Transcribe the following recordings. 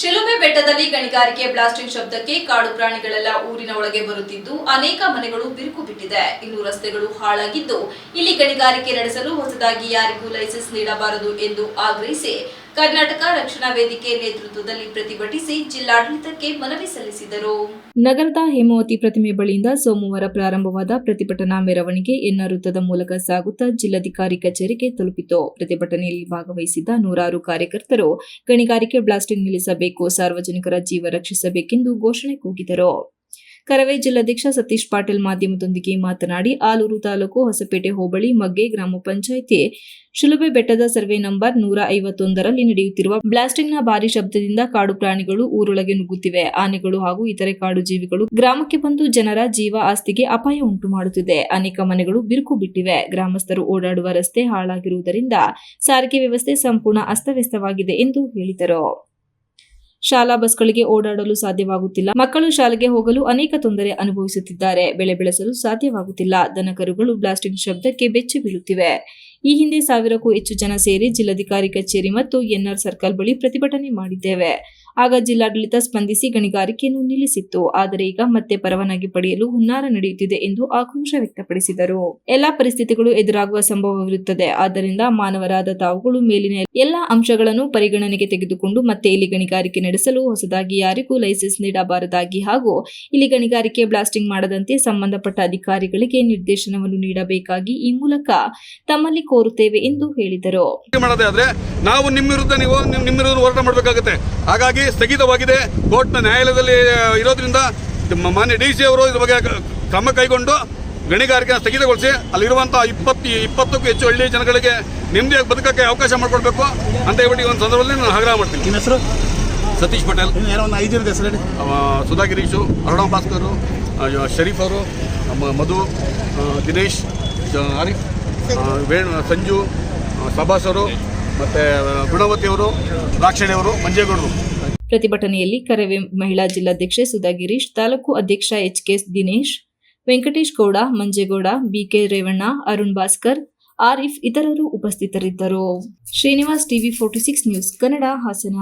ಶಿಲುಬೆ ಬೆಟ್ಟದಲ್ಲಿ ಗಣಿಗಾರಿಕೆ ಬ್ಲಾಸ್ಟಿಂಗ್ ಶಬ್ದಕ್ಕೆ ಕಾಡು ಪ್ರಾಣಿಗಳೆಲ್ಲ ಊರಿನ ಒಳಗೆ ಬರುತ್ತಿದ್ದು ಅನೇಕ ಮನೆಗಳು ಬಿರುಕು ಬಿಟ್ಟಿದೆ. ಇನ್ನು ರಸ್ತೆಗಳು ಹಾಳಾಗಿದ್ದು ಇಲ್ಲಿ ಗಣಿಗಾರಿಕೆ ನಡೆಸಲು ಹೊಸದಾಗಿ ಯಾರಿಗೂ ಲೈಸೆನ್ಸ್ ನೀಡಬಾರದು ಎಂದು ಆಗ್ರಹಿಸಿ ಕರ್ನಾಟಕ ರಕ್ಷಣಾ ವೇದಿಕೆ ನೇತೃತ್ವದಲ್ಲಿ ಪ್ರತಿಭಟಿಸಿ ಜಿಲ್ಲಾಡಳಿತಕ್ಕೆ ಮನವಿ ಸಲ್ಲಿಸಿದರು. ನಗರದ ಹೇಮಾವತಿ ಪ್ರತಿಮೆ ಬಳಿಯಿಂದ ಸೋಮವಾರ ಪ್ರಾರಂಭವಾದ ಪ್ರತಿಭಟನಾ ಮೆರವಣಿಗೆ ಎನ್ನ ವೃತ್ತದ ಮೂಲಕ ಸಾಗುತ್ತಾ ಜಿಲ್ಲಾಧಿಕಾರಿ ಕಚೇರಿಗೆ ತಲುಪಿತು. ಪ್ರತಿಭಟನೆಯಲ್ಲಿ ಭಾಗವಹಿಸಿದ್ದ ನೂರಾರು ಕಾರ್ಯಕರ್ತರು ಗಣಿಗಾರಿಕೆ ಬ್ಲಾಸ್ಟಿಂಗ್ ನಿಲ್ಲಿಸಬೇಕು, ಸಾರ್ವಜನಿಕರ ಜೀವ ರಕ್ಷಿಸಬೇಕೆಂದು ಘೋಷಣೆ ಕೂಗಿದರು. ಕರವೇ ಜಿಲ್ಲಾಧ್ಯಕ್ಷ ಸತೀಶ್ ಪಾಟೀಲ್ ಮಾಧ್ಯಮದೊಂದಿಗೆ ಮಾತನಾಡಿ, ಆಲೂರು ತಾಲೂಕು ಹೊಸಪೇಟೆ ಹೋಬಳಿ ಮಗ್ಗೆ ಗ್ರಾಮ ಪಂಚಾಯಿತಿ ಶಿಲುಬೆ ಬೆಟ್ಟದ ಸರ್ವೆ ನಂಬರ್ ನೂರ ಐವತ್ತೊಂದರಲ್ಲಿ ನಡೆಯುತ್ತಿರುವ ಬ್ಲಾಸ್ಟಿಂಗ್ನ ಭಾರಿ ಶಬ್ದದಿಂದ ಕಾಡು ಪ್ರಾಣಿಗಳು ಊರೊಳಗೆ ನುಗ್ಗುತ್ತಿವೆ. ಆನೆಗಳು ಹಾಗೂ ಇತರೆ ಕಾಡು ಜೀವಿಗಳು ಗ್ರಾಮಕ್ಕೆ ಬಂದು ಜನರ ಜೀವ ಆಸ್ತಿಗೆ ಅಪಾಯ ಉಂಟು ಮಾಡುತ್ತಿದೆ. ಅನೇಕ ಮನೆಗಳು ಬಿರುಕು ಬಿಟ್ಟಿವೆ. ಗ್ರಾಮಸ್ಥರು ಓಡಾಡುವ ರಸ್ತೆ ಹಾಳಾಗಿರುವುದರಿಂದ ಸಾರಿಗೆ ವ್ಯವಸ್ಥೆ ಸಂಪೂರ್ಣ ಅಸ್ತವ್ಯಸ್ತವಾಗಿದೆ ಎಂದು ಹೇಳಿದರು. ಶಾಲಾ ಬಸ್ಗಳಿಗೆ ಓಡಾಡಲು ಸಾಧ್ಯವಾಗುತ್ತಿಲ್ಲ. ಮಕ್ಕಳು ಶಾಲೆಗೆ ಹೋಗಲು ಅನೇಕ ತೊಂದರೆ ಅನುಭವಿಸುತ್ತಿದ್ದಾರೆ. ಬೆಳೆ ಬೆಳೆಸಲು ಸಾಧ್ಯವಾಗುತ್ತಿಲ್ಲ. ದನಕರುಗಳು ಬ್ಲಾಸ್ಟಿಂಗ್ ಶಬ್ದಕ್ಕೆ ಬೆಚ್ಚಿ ಬೀಳುತ್ತಿವೆ. ಈ ಹಿಂದೆ ಸಾವಿರಕ್ಕೂ ಹೆಚ್ಚು ಜನ ಸೇರಿ ಜಿಲ್ಲಾಧಿಕಾರಿ ಕಚೇರಿ ಮತ್ತು ಎನ್ಆರ್ ಸರ್ಕಲ್ ಬಳಿ ಪ್ರತಿಭಟನೆ ಮಾಡಿದ್ದೇವೆ. ಆಗ ಜಿಲ್ಲಾಡಳಿತ ಸ್ಪಂದಿಸಿ ಗಣಿಗಾರಿಕೆಯನ್ನು ನಿಲ್ಲಿಸಿತ್ತು. ಆದರೆ ಈಗ ಮತ್ತೆ ಪರವಾನಗಿ ಪಡೆಯಲು ಹುನ್ನಾರ ನಡೆಯುತ್ತಿದೆ ಎಂದು ಆಕ್ರೋಶ ವ್ಯಕ್ತಪಡಿಸಿದರು. ಎಲ್ಲಾ ಪರಿಸ್ಥಿತಿಗಳು ಎದುರಾಗುವ ಸಂಭವವಿರುತ್ತದೆ. ಆದ್ದರಿಂದ ಮಾನವರಾದ ತಾವುಗಳು ಮೇಲಿನ ಎಲ್ಲಾ ಅಂಶಗಳನ್ನು ಪರಿಗಣನೆಗೆ ತೆಗೆದುಕೊಂಡು ಮತ್ತೆ ಇಲ್ಲಿ ಗಣಿಗಾರಿಕೆ ನಡೆಸಲು ಹೊಸದಾಗಿ ಯಾರಿಗೂ ಲೈಸೆನ್ಸ್ ನೀಡಬಾರದಾಗಿ ಹಾಗೂ ಇಲ್ಲಿ ಗಣಿಗಾರಿಕೆ ಬ್ಲಾಸ್ಟಿಂಗ್ ಮಾಡದಂತೆ ಸಂಬಂಧಪಟ್ಟ ಅಧಿಕಾರಿಗಳಿಗೆ ನಿರ್ದೇಶನವನ್ನು ನೀಡಬೇಕಾಗಿ ಈ ಮೂಲಕ ತಮ್ಮಲ್ಲಿ ಕೋರುತ್ತೇವೆ ಎಂದು ಹೇಳಿದರು. ಮಾಡೋದೇ ಆದ್ರೆ ನಾವು ನಿಮ್ಮ ವಿರುದ್ಧ ನೀವು ನಿಮ್ಮ ವಿರುದ್ಧ ಹೋರಾಟ ಮಾಡಬೇಕಾಗುತ್ತೆ. ಹಾಗಾಗಿ ಸ್ಥಗಿತವಾಗಿದೆ. ಕೋರ್ಟ್ನ ನ್ಯಾಯಾಲಯದಲ್ಲಿ ಇರೋದ್ರಿಂದ ಮಾನ್ಯ ಡಿ ಸಿ ಅವರು ಇದ್ರ ಬಗ್ಗೆ ಕ್ರಮ ಕೈಗೊಂಡು ಗಣಿಗಾರಿಕೆ ಸ್ಥಗಿತಗೊಳಿಸಿ ಅಲ್ಲಿರುವಂತಹ ಇಪ್ಪತ್ತು ಇಪ್ಪತ್ತಕ್ಕೂ ಹೆಚ್ಚು ಹಳ್ಳಿ ಜನಗಳಿಗೆ ನೆಮ್ಮದಿಯಾಗಿ ಬದುಕಕ್ಕೆ ಅವಕಾಶ ಮಾಡಿಕೊಡ್ಬೇಕು ಅಂತ ಹೇಳ್ಬಿಟ್ಟು ಈ ಒಂದು ಸಂದರ್ಭದಲ್ಲಿ ನಾನು ಆಗ್ರಹ ಮಾಡ್ತೀನಿ. ನಿಮ್ಮ ಹೆಸರು? ಸತೀಶ್ ಪಟೇಲ್. ಒಂದು ಐದು ಹೆಸರು ಸುಧಾ ಗಿರೀಶು ಅರುಣ ಭಾಸ್ಕರ್ ಶರೀಫ್ ಅವರು ನಮ್ಮ ಮಧು ದಿನೇಶ್ ಆರಿಫ್. ವೇಣು ಸಂಜು ಸಭಾಸರು ಮತ್ತೆ ಅವರು ಮತ್ತು ಗುಣವತಿ ಅವರು ದ್ರಾಕ್ಷಣಿ ಅವರು ಮಂಜೇಗೌಡರು. ಪ್ರತಿಭಟನೆಯಲ್ಲಿ ಕರವೇ ಮಹಿಳಾ ಜಿಲ್ಲಾಧ್ಯಕ್ಷೆ ಸುಧಾ ಗಿರೀಶ್ ತಾಲೂಕು ಅಧ್ಯಕ್ಷ H K Dinesh Venkatesh Gowda Manjegowda BK Revanna Arun Bhaskar Arif ಇತರರು ಉಪಸ್ಥಿತರಿದ್ದರು. Srinivas TV forty six news Kannada Hassan.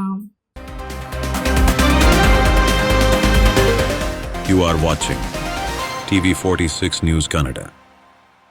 You are watching TV46 News Canada.